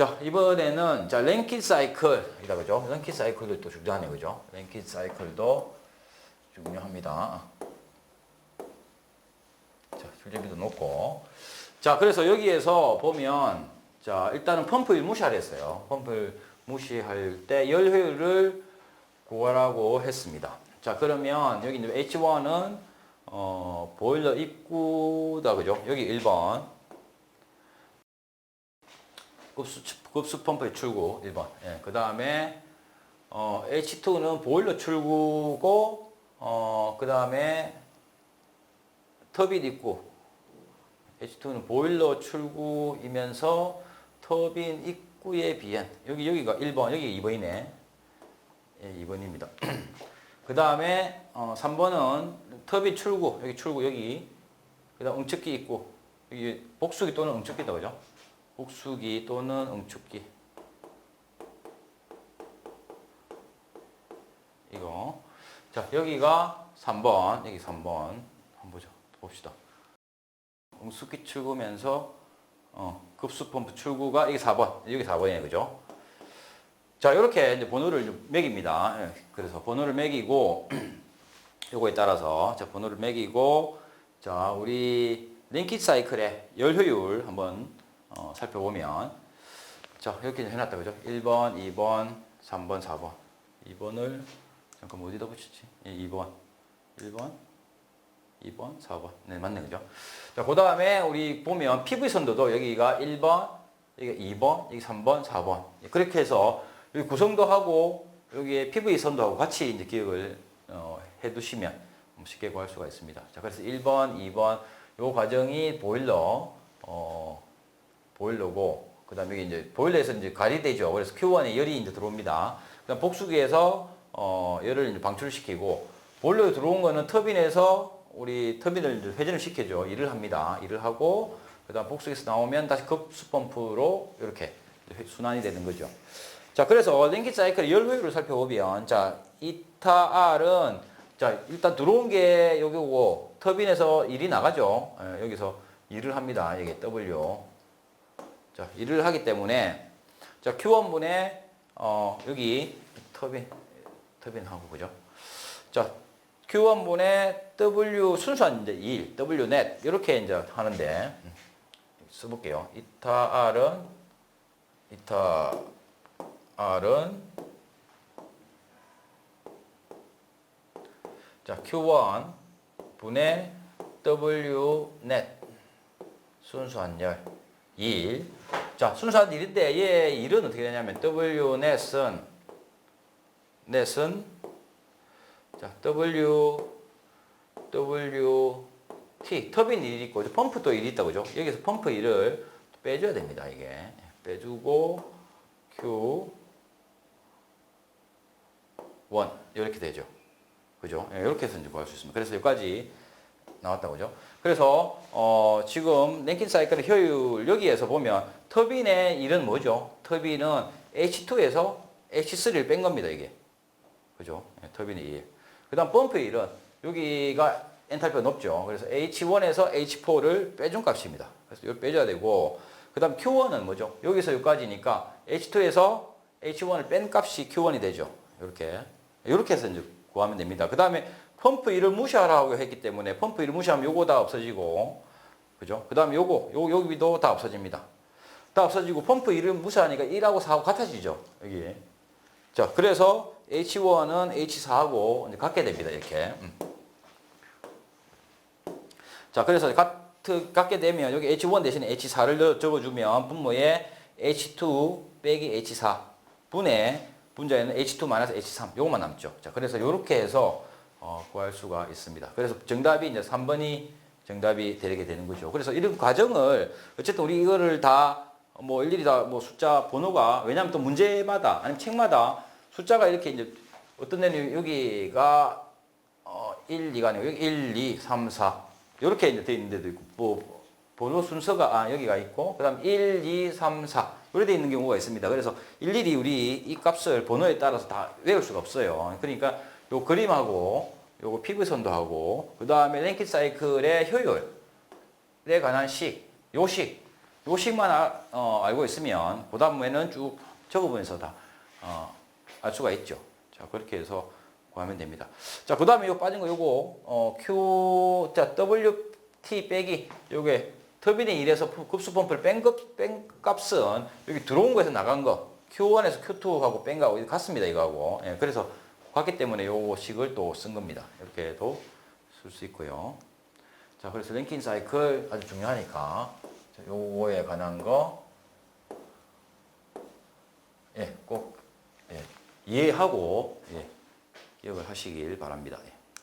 자, 이번에는 자, 랭킷 사이클이다 그죠? 랭킷 사이클도 또 중요하네 그죠? 랭킷 사이클도 중요합니다. 자, 줄제비도 놓고. 자, 그래서 여기에서 보면 자, 일단은 펌프를 무시하려 했어요. 펌프를 무시할 때 열 효율을 구하라고 했습니다. 자, 그러면 여기 이제 H1은 어, 보일러 입구다 그죠? 여기 1번. 급수, 급수 펌프의 출구 1번. 예, 그 다음에 어, H2는 보일러 출구고 어, 그 다음에 터빈 입구. H2는 보일러 출구이면서 터빈 입구에 비한 여기 여기가 1번, 여기 2번이네. 예, 2번입니다. 그 다음에 어, 3번은 터빈 출구, 여기 출구 여기. 그 다음 응축기 입구. 여기 복수기 또는 응축기다 그죠? 복수기 또는 응축기. 이거. 자, 여기가 3번, 여기 3번. 한번 보자. 봅시다. 응축기 출구면서 어, 급수 펌프 출구가 이게 4번. 여기 4번이에요. 그죠? 자, 이렇게 이제 번호를 좀 매깁니다. 예, 그래서 번호를 매기고 요거에 따라서 자, 번호를 매기고 자, 우리 링킷 사이클의 열 효율 한번 어, 살펴보면 자, 이렇게 해놨다 그죠? 1번, 2번, 3번, 4번. 2번을 잠깐 어디다 붙였지? 예, 2번. 1번, 2번, 4번. 네, 맞네 그죠? 자, 그 다음에 우리 보면 PV 선도도 여기가 1번, 여기 2번, 여기 3번, 4번. 예, 그렇게 해서 여기 구성도 하고 여기에 PV 선도하고 같이 이제 기억을 어, 해 두시면 쉽게 구할 수가 있습니다. 자, 그래서 1번, 2번 요 과정이 보일러 어, 보일러고 그다음에 이제 보일러에서 이제 가리되죠. 그래서 Q1에 열이 이제 들어옵니다. 그다음 복수기에서 어, 열을 이제 방출시키고 보일러에 들어온 거는 터빈에서 우리 터빈을 이제 회전을 시켜줘. 일을 합니다. 일을 하고 그다음 복수기에서 나오면 다시 급수 펌프로 이렇게 순환이 되는 거죠. 자, 그래서 랭킷 사이클 열 효율을 살펴보면 자, 이타 R은 자, 일단 들어온 게 여기고 터빈에서 일이 나가죠. 예, 여기서 일을 합니다. 이게 W. 자, 일을 하기 때문에 자, Q1분의 어, 여기 터빈 터빈하고 그죠? 자, Q1분의 W 순수한 이제 2, W net 이렇게 이제 하는데 음, 써볼게요. 이타 R은 이타 R은 자, Q1 분의 W net 순수한 열 1. 자, 순수한 1인데 얘 1은 어떻게 되냐면 W net은 net은 자, W W T 터빈 1이 있고 펌프도 1이 있다 그죠? 여기서 펌프 1을 빼줘야 됩니다, 이게. 빼주고 Q 1 이렇게 되죠. 그죠? 예, 이렇게 해서 이제 구할 수 있습니다. 그래서 여기까지 나왔다고 그죠? 그래서 어, 지금 랭킨 사이클의 효율 여기에서 보면 터빈의 일은 뭐죠? 터빈은 H2에서 H3를 뺀 겁니다, 이게. 그죠? 예, 터빈의 일. 그 다음 펌프의 일은 여기가 엔탈피가 높죠. 그래서 H1에서 H4를 빼준 값입니다. 그래서 이걸 빼줘야 되고 그 다음 Q1은 뭐죠? 여기서 여기까지니까 H2에서 H1을 뺀 값이 Q1이 되죠. 이렇게 이렇게 해서 이제 구하면 됩니다. 그 다음에 펌프 1을 무시하라고 했기 때문에 펌프 1을 무시하면 요거 다 없어지고 그죠? 그 다음에 요거 요 여기도 다 없어집니다. 다 없어지고 펌프 1을 무시하니까 1하고 4하고 같아지죠. 여기. 자, 그래서 H1은 H4하고 이제 같게 됩니다. 이렇게. 음. 자, 그래서 같, 같게 되면 여기 H1 대신에 H4를 적어주면 분모에 H2 빼기 H4 분의 분자에는 H2-H3 요것만 남죠. 자, 그래서 이렇게 해서 어, 구할 수가 있습니다. 그래서 정답이 이제 3번이 정답이 되게 되는 거죠. 그래서 이런 과정을 어쨌든 우리 이거를 다 뭐 일일이 다 뭐 숫자 번호가 왜냐하면 또 문제마다 아니면 책마다 숫자가 이렇게 이제 어떤 데는 여기가 어 1, 2가 아니고 여기 1, 2, 3, 4 이렇게 이제 돼 있는 데도 있고 뭐 번호 순서가 아 여기가 있고 그다음 1, 2, 3, 4 이렇게 돼 있는 경우가 있습니다. 그래서 일일이 우리 이 값을 번호에 따라서 다 외울 수가 없어요. 그러니까 요 그림하고 요거 피부 선도 하고 그 다음에 랭킷 사이클의 효율에 관한 식, 요 식 요 식만 아- 어, 알고 있으면 그 다음에는 쭉 적어보면서 다 어, 알 수가 있죠. 자 그렇게 해서 구하면 됩니다. 자그 다음에 요 빠진 거 요거 어, Q 자 WT 빼기 요게 터빈이 1에서 급수 펌프를 뺀, 것, 뺀 값은 여기 들어온 거에서 나간 거 Q1에서 Q2하고 뺀 거하고 같습니다 이거하고 예, 그래서 같기 때문에 요 식을 또 쓴 겁니다. 이렇게도 쓸 수 있고요. 자, 그래서 랭킹 사이클 아주 중요하니까 자, 요거에 관한 거 예, 꼭 예, 이해하고 예, 기억을 하시길 바랍니다. 예.